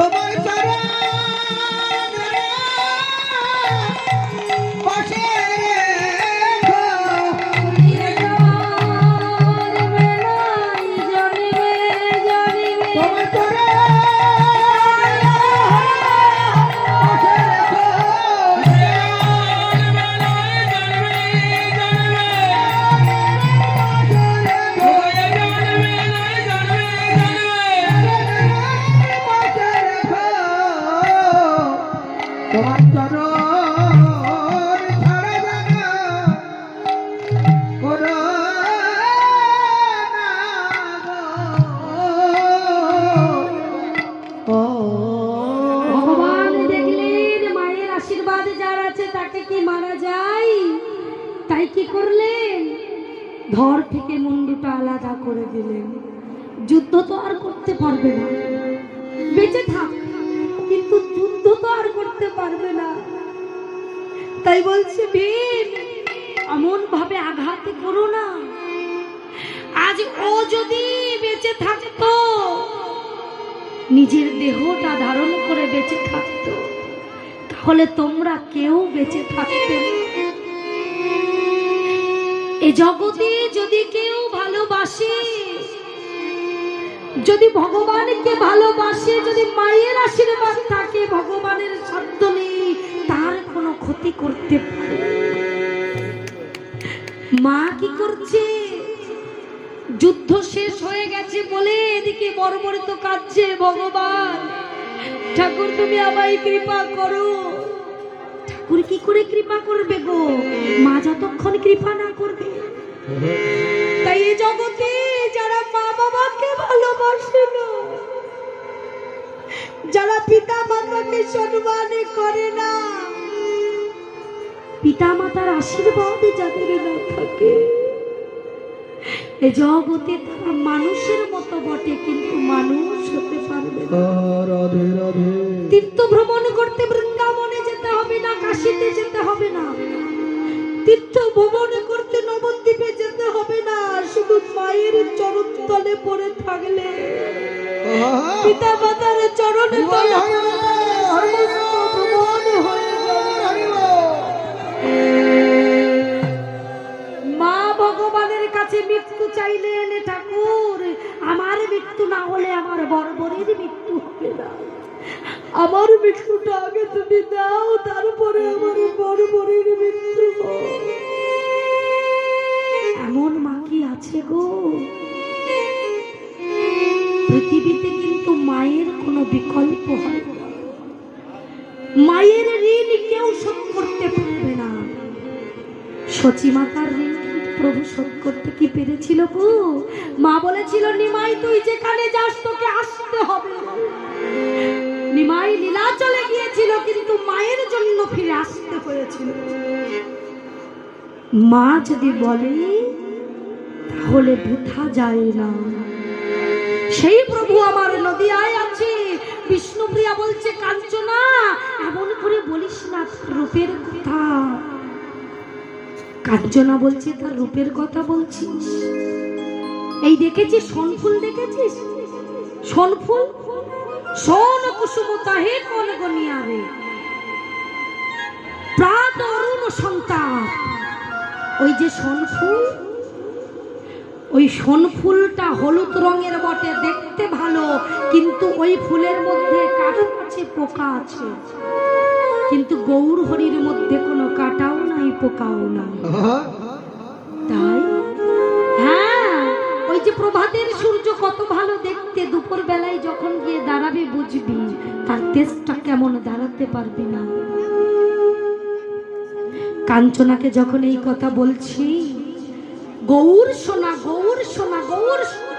Bye-bye, কি করলেন? ধর থেকে মুন্ডুটা আলাদা করে দিলেন। যুদ্ধ তো আর করতে পারবে না। বেঁচে থাক, কিন্তু যুদ্ধ তো আর করতে পারবে না। তাই বলছে ভীম এমন ভাবে আঘাত করো না। আজ ও যদি বেঁচে থাকতো, নিজের দেহটা ধারণ করে বেঁচে থাকতো, তাহলে তোমরা কেউ বেঁচে থাকতে। এ জগতে যদি কেউ ভালোবাসে, যদি ভগবানকে ভালোবাসে, যদি মায়ের আশীর্বাদ থাকে, ভগবানের সাধ্য নেই, তার কোনো ক্ষতি করতে পারে মা কি করছে? যুদ্ধ শেষ হয়ে গেছে বলে এদিকে বড় বড় তো কাঁদছে ভগবান। ঠাকুর তুমি আমায় কৃপা করো। ঠাকুর কি করে কৃপা করবে গো? মা যতক্ষণ কৃপা না করবে। তাই এই জগতে যারা মা বাবাকে ভালোবাসে না যারা পিতা মাতাকে সম্মান করে না পিতা মাতার আশীর্বাদ যাদের না থাকে এ জগতে তারা মানুষের মতো বটে কিন্তু মানুষ হতে পারবে না। রাধে রাধে। তীর্থ ভ্রমণ করতে না কাশিতে যেতে হবে না। তীর্থ ভ্রমণ করতে নবদ্বীপে যেতে হবে না। শুধু মায়ের চরণ তলে পড়ে থাকলে পিতা মাতার চরণে তলে। মা ভগবানের কাছে মৃত্যু চাইলেন ঠাকুর আমার মৃত্যু না হলে আমার বর্বরের মৃত্যু হবে না। আমার মৃত্যুটা আগে তুমি দাও, তারপরে আমার বর্বরের মৃত্যু এমন মা কি আছে গো? পৃথিবীতে কিন্তু মায়ের কোনো বিকল্প হয় মায়ের ঋণ কেউ শোধ করতে পারবে না। সচি মাতার ঋণ প্রভু শোধ করতে কি পেরেছিল গো? মা বলেছিল, নিমাই, তুই যেখানে যাস তোকে আসতে হবে লীলা চলে গিয়েছিল, কিন্তু মায়ের জন্য ফিরে আসতে হয়েছিল। মা যদি বলে, তাহলে বৃথা যায় না। সেই প্রভু আমার নদিয়ায় আছে। বিষ্ণুপ্রিয়া বলছে, কাঞ্চনা, এমন করে বলিস না, রূপের কথা। কাঞ্চনা বলছে তার রূপের কথা বলছিস? এই দেখেছিস, সোনফুল দেখেছিস? সোনফুল? সোন কুসুম তাহে কোন গনিয়ারে প্রাত অরুণ সন্তান ওই যে সোনফুল ওই সোনফুলটা হলুদ রঙের বটে দেখতে ভালো কিন্তু ওই ফুলের মধ্যে কাটা আছে পোকা আছে। কিন্তু গৌর হরির মধ্যে কোনো কাটাও নাই পোকাও নাই। তাই গিয়ে বুঝবি, তার তেজটা কেমন দাঁড়াতে পারবি না। কাঞ্চনাকে যখন এই কথা বলছি, গৌর সোনা গৌর সোনা গৌর সোনা।